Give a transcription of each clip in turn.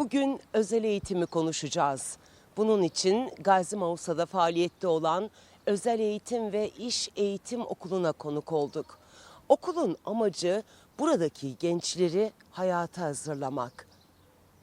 Bugün özel eğitimi konuşacağız. Bunun için Gazi Mausa'da faaliyette olan Özel Eğitim ve İş Eğitim Okulu'na konuk olduk. Okulun amacı buradaki gençleri hayata hazırlamak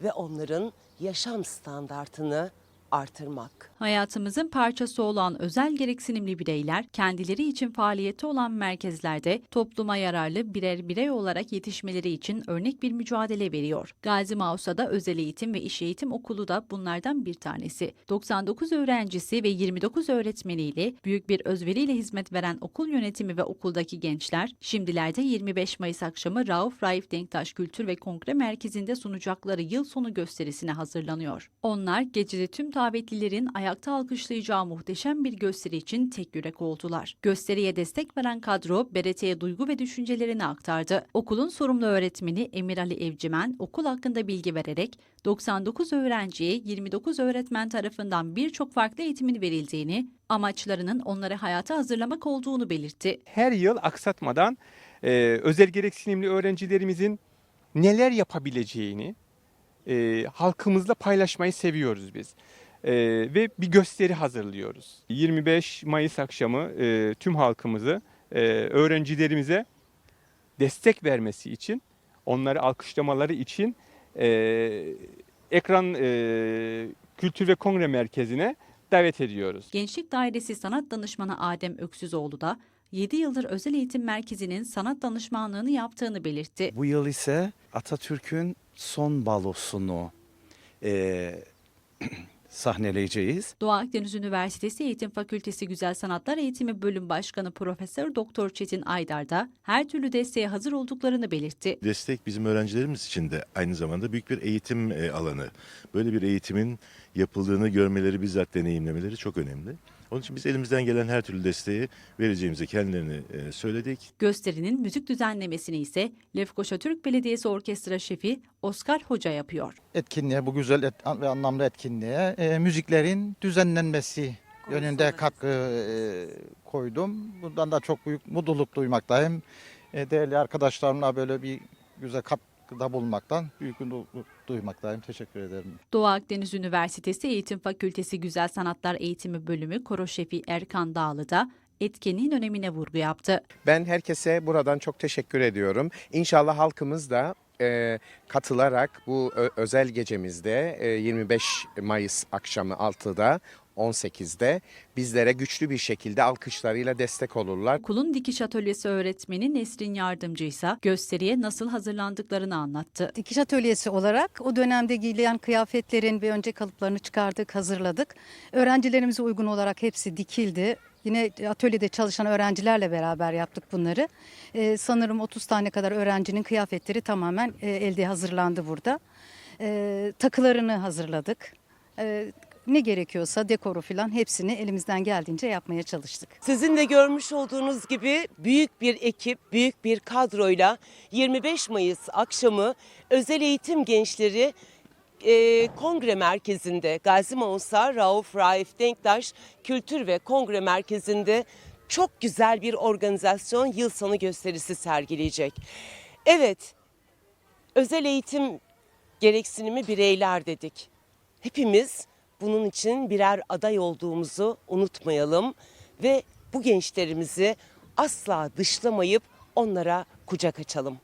ve onların yaşam standartını artırmak. Hayatımızın parçası olan özel gereksinimli bireyler kendileri için faaliyette olan merkezlerde topluma yararlı birer birey olarak yetişmeleri için örnek bir mücadele veriyor. Gazi Mausa'da Özel Eğitim ve İş Eğitim Okulu da bunlardan bir tanesi. 99 öğrencisi ve 29 öğretmeniyle büyük bir özveriyle hizmet veren okul yönetimi ve okuldaki gençler şimdilerde 25 Mayıs akşamı Rauf Raif Denktaş Kültür ve Kongre Merkezi'nde sunacakları yıl sonu gösterisine hazırlanıyor. Onlar gecede tüm davetlilerin ayakta alkışlayacağı muhteşem bir gösteri için tek yürek oldular. Gösteriye destek veren kadro BRT'ye duygu ve düşüncelerini aktardı. Okulun sorumlu öğretmeni Emir Ali Evcimen okul hakkında bilgi vererek 99 öğrenciye 29 öğretmen tarafından birçok farklı eğitimin verildiğini, amaçlarının onları hayata hazırlamak olduğunu belirtti. her yıl aksatmadan e, özel gereksinimli öğrencilerimizin neler yapabileceğini e, halkımızla paylaşmayı seviyoruz biz. E, ve bir gösteri hazırlıyoruz. 25 Mayıs akşamı e, tüm halkımızı e, öğrencilerimize destek vermesi için, onları alkışlamaları için e, ekran e, kültür ve kongre merkezine davet ediyoruz. Gençlik Dairesi Sanat Danışmanı Adem Öksüzoğlu da 7 yıldır Özel Eğitim Merkezi'nin sanat danışmanlığını yaptığını belirtti. Bu yıl ise Atatürk'ün son balosunu eee, sahneleyeceğiz. Doğu Akdeniz Üniversitesi Eğitim Fakültesi Güzel Sanatlar Eğitimi Bölüm Başkanı Profesör Doktor Çetin Aydar da her türlü desteğe hazır olduklarını belirtti. Destek bizim öğrencilerimiz için de aynı zamanda büyük bir eğitim e, alanı. Böyle bir eğitimin yapıldığını görmeleri, bizzat deneyimlemeleri çok önemli. Onun için biz elimizden gelen her türlü desteği vereceğimizi kendilerine e, söyledik. Gösterinin müzik düzenlemesini ise Lefkoşa Türk Belediyesi Orkestra Şefi Oskar Hoca yapıyor. etkinliğe, bu güzel et- ve anlamlı etkinliğe e, müziklerin düzenlenmesi yönünde katkı e, koydum. Bundan da çok büyük mutluluk duymaktayım. E, değerli arkadaşlarımla böyle bir güzel katkıda bulunmaktan büyük mutluluk duymaktayım. Teşekkür ederim. Doğu Akdeniz Üniversitesi Eğitim Fakültesi Güzel Sanatlar Eğitimi Bölümü Koro Şefi Erkan Dağlı da etkinliğin önemine vurgu yaptı. Ben herkese buradan çok teşekkür ediyorum. İnşallah halkımız da e, katılarak bu özel gecemizde e, 25 Mayıs akşamı 6'da 18'de bizlere güçlü bir şekilde alkışlarıyla destek olurlar. Okulun dikiş atölyesi öğretmeni Nesrin Yardımcı ise gösteriye nasıl hazırlandıklarını anlattı. Dikiş atölyesi olarak o dönemde giyilen kıyafetlerin bir önce kalıplarını çıkardık, hazırladık. Öğrencilerimize uygun olarak hepsi dikildi. Yine atölyede çalışan öğrencilerle beraber yaptık bunları. Ee, sanırım 30 tane kadar öğrencinin kıyafetleri tamamen e, elde hazırlandı burada. Ee, takılarını hazırladık. Ee, ne gerekiyorsa dekoru falan hepsini elimizden geldiğince yapmaya çalıştık. Sizin de görmüş olduğunuz gibi büyük bir ekip, büyük bir kadroyla 25 Mayıs akşamı özel eğitim gençleri e, kongre merkezinde Gazi Mausa Rauf Raif Denktaş Kültür ve Kongre Merkezi'nde çok güzel bir organizasyon yıl sonu gösterisi sergileyecek. Evet, özel eğitim gereksinimi bireyler dedik. Hepimiz bunun için birer aday olduğumuzu unutmayalım ve bu gençlerimizi asla dışlamayıp onlara kucak açalım.